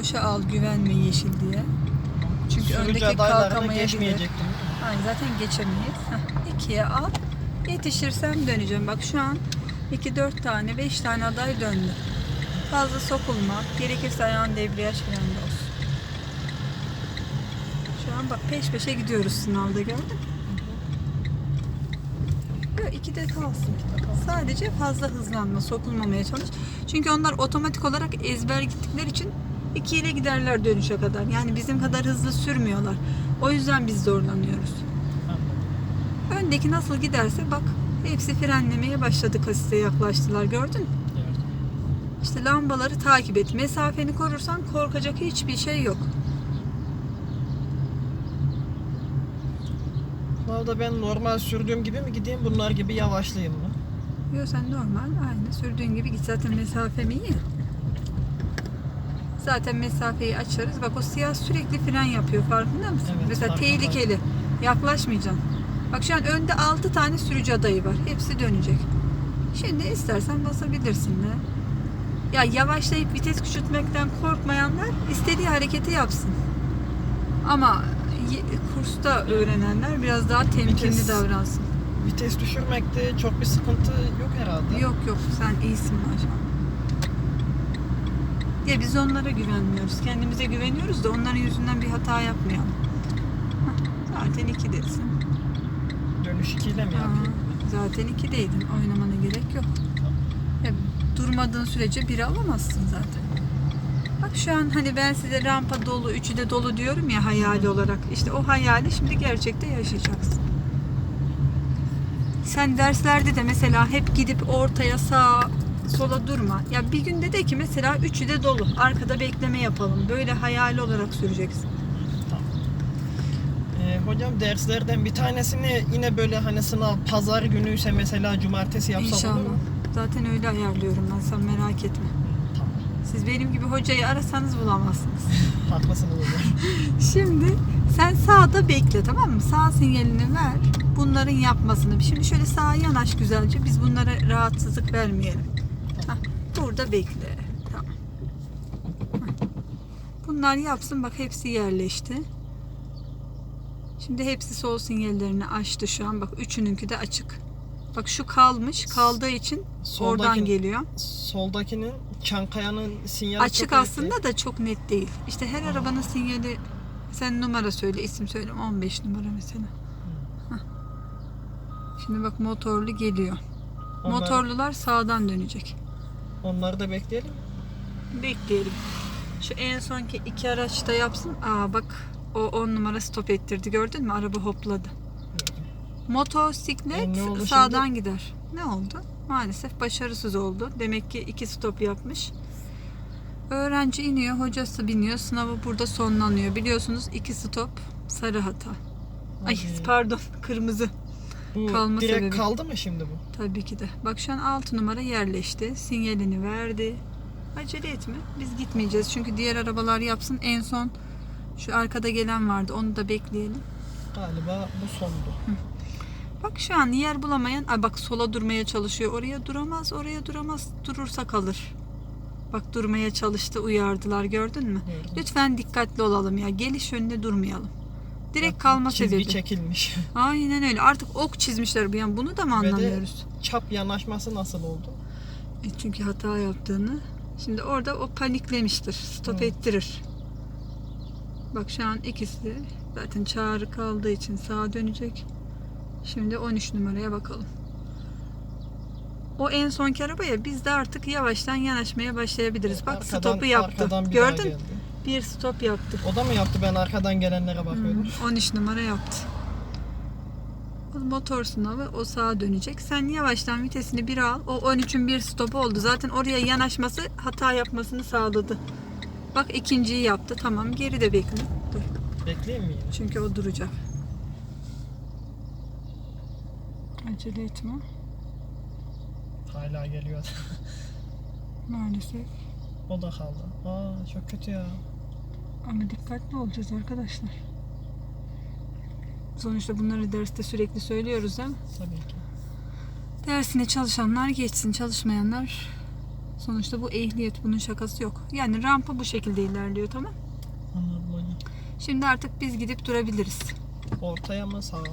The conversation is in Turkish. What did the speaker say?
boşa al güvenme yeşil diye. Çünkü Sürücü öndeki kalkamayabilir. Aynen zaten geçemeyiz. Heh, ikiye al. Yetişirsem döneceğim. Bak şu an 2 4 tane 5 tane aday döndü. Fazla sokulma. Gerekirse ayağın debriyaj da olsun. Şu an bak peş peşe gidiyoruz sınavda gördün mü? Yok iki de kalsın. Sadece fazla hızlanma, sokulmamaya çalış. Çünkü onlar otomatik olarak ezber gittikleri için iki ile giderler dönüşe kadar. Yani bizim kadar hızlı sürmüyorlar. O yüzden biz zorlanıyoruz. Öndeki nasıl giderse bak hepsi frenlemeye başladı kasise yaklaştılar gördün mü? Evet. İşte lambaları takip et. Mesafeni korursan korkacak hiçbir şey yok. Sınavda ben normal sürdüğüm gibi mi gideyim bunlar gibi yavaşlayayım mı? Yok sen normal aynı sürdüğün gibi git zaten mesafem iyi. Zaten mesafeyi açarız. Bak o siyah sürekli fren yapıyor farkında mısın? Evet, Mesela tehlikeli. Yaklaşmayacaksın. Bak şu an önde 6 tane sürücü adayı var. Hepsi dönecek. Şimdi istersen basabilirsin de. Ya yavaşlayıp vites küçültmekten korkmayanlar istediği hareketi yapsın. Ama kursta öğrenenler biraz daha temkinli Vites- davransın. Vites düşürmekte çok bir sıkıntı yok herhalde. Yok yok sen iyisin maşallah. Ya biz onlara güvenmiyoruz. Kendimize güveniyoruz da onların yüzünden bir hata yapmayalım. Hah, Zaten ikidesin. Dönüş ikiyle mi Aa, yapayım? zaten ikideydin. Oynamana gerek yok. Ya, durmadığın sürece biri alamazsın zaten. Bak şu an hani ben size rampa dolu, üçü de dolu diyorum ya hayali olarak. İşte o hayali şimdi gerçekte yaşayacaksın. Sen derslerde de mesela hep gidip ortaya sağa sola durma. Ya bir günde de ki mesela üçü de dolu. Arkada bekleme yapalım. Böyle hayali olarak süreceksin. Ee, hocam derslerden bir tanesini yine böyle hani sınav pazar günüyse mesela cumartesi yapsam İnşallah. olur mu? Zaten öyle ayarlıyorum ben sen merak etme. Tamam. Siz benim gibi hocayı arasanız bulamazsınız. Haklısınız hocam. Şimdi sen sağda bekle tamam mı? Sağ sinyalini ver. Bunların yapmasını. Şimdi şöyle sağa yanaş güzelce. Biz bunlara rahatsızlık vermeyelim. Hah, burada bekle. Tamam. Hah. Bunlar yapsın bak hepsi yerleşti. Şimdi hepsi sol sinyallerini açtı şu an. Bak üçününki de açık. Bak şu kalmış. Kaldığı için oradan Soldaki- geliyor. Soldakinin Çankaya'nın sinyali Açık aslında net. da çok net değil. İşte her Aa. arabanın sinyali sen numara söyle, isim söyle. 15 numara mesela. Şimdi bak motorlu geliyor. Onlar- Motorlular sağdan dönecek. Onları da bekleyelim. Bekleyelim. Şu en sonki iki araçta yapsın. Aa bak o 10 numara stop ettirdi. Gördün mü? Araba hopladı. Motosiklet E, oldu sağdan gider. Ne oldu? Maalesef başarısız oldu. Demek ki iki stop yapmış. Öğrenci iniyor, hocası biniyor. Sınavı burada sonlanıyor. Biliyorsunuz iki stop sarı hata. Ay pardon kırmızı. Bu kalma direkt sebebi. kaldı mı şimdi bu? Tabii ki de. Bak şu an 6 numara yerleşti. Sinyalini verdi. Acele etme. Biz gitmeyeceğiz. Çünkü diğer arabalar yapsın. En son şu arkada gelen vardı. Onu da bekleyelim. Galiba bu sondu. Bak şu an yer bulamayan, ay bak sola durmaya çalışıyor. Oraya duramaz, oraya duramaz. Durursa kalır. Bak durmaya çalıştı, uyardılar. Gördün mü? Gördüm. Lütfen dikkatli olalım ya. Geliş önüne durmayalım. Direkt Bak, kalma çizgi sebebi. çekilmiş. Aynen öyle. Artık ok çizmişler bu yani. Bunu da mı Ve de- anlamıyoruz? Çap yanaşması nasıl oldu? E çünkü hata yaptığını. Şimdi orada o paniklemiştir. Stop Hı. ettirir. Bak şu an ikisi zaten çağrı kaldığı için sağa dönecek. Şimdi 13 numaraya bakalım. O en sonki arabaya biz de artık yavaştan yanaşmaya başlayabiliriz. Bak Arkadan- stopu yaptı. Gördün? geldi. Bir stop yaptı. O da mı yaptı? Ben arkadan gelenlere Hı, bakıyordum. 13 numara yaptı. O motor sınavı o sağa dönecek. Sen yavaştan vitesini bir al. O 13'ün bir stopu oldu. Zaten oraya yanaşması hata yapmasını sağladı. Bak ikinciyi yaptı. Tamam geri de bekle. Dur. Bekleyeyim mi yine? Çünkü o duracak. Acele etme. Hala geliyor. Maalesef. O da kaldı. Aa çok kötü ya. Ama dikkatli olacağız arkadaşlar. Sonuçta bunları derste sürekli söylüyoruz ha. Tabii ki. Dersine çalışanlar geçsin, çalışmayanlar Sonuçta bu ehliyet bunun şakası yok. Yani rampa bu şekilde ilerliyor tamam. Anladım hocam. Şimdi artık biz gidip durabiliriz. Ortaya mı sağa mı?